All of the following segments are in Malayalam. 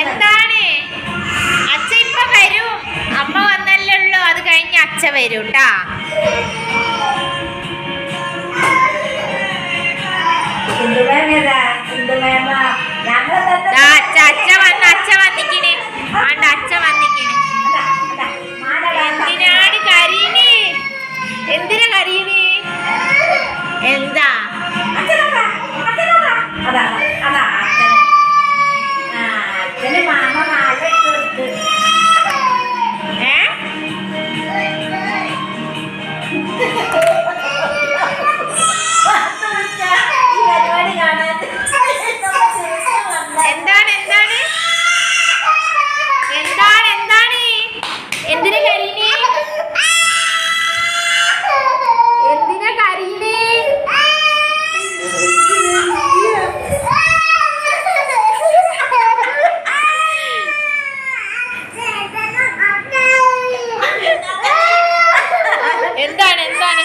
എന്താണ്? അച്ഛ ഇപ്പൊ വരും. അമ്മ വന്നല്ലേ ഉള്ളൂ അത് കഴിഞ്ഞ് അച്ഛ വരും ട്ടാ. അച്ഛ അച്ഛ വന്ന് അച്ഛ വന്നിക്കണ്. ആണ്ട് അച്ഛ വന്നിക്കണ്. എന്തിനാണ് എന്തിനാ എന്താ? എന്താണ് എന്താണ്? എന്താണ് എന്താണ്? എന്തിനു കരീന് എന്തിനാ കരീന് എന്താണ് എന്താണ്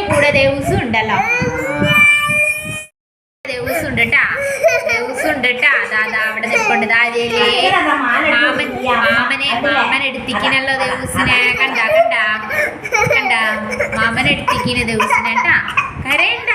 ചേച്ചിന്റെ കൂടെ ദേവൂസും ഉണ്ടല്ലോ. ദേവൂസും ഉണ്ട് ട്ടാ. ദേവൂസും ഉണ്ട് ട്ടാ. ദാ ദാ അവിടെ നിൽപ്പുണ്ട്. ദാ ഇതിലേ. മാമൻ മാമനെ മാമൻ എടുത്തിക്കിനല്ലോ ദേവസിനെ കണ്ട കണ്ട. കണ്ട. മാമൻ എടുത്തിക്കിന് ദേവസിനെ ട്ടാ. കരയണ്ട.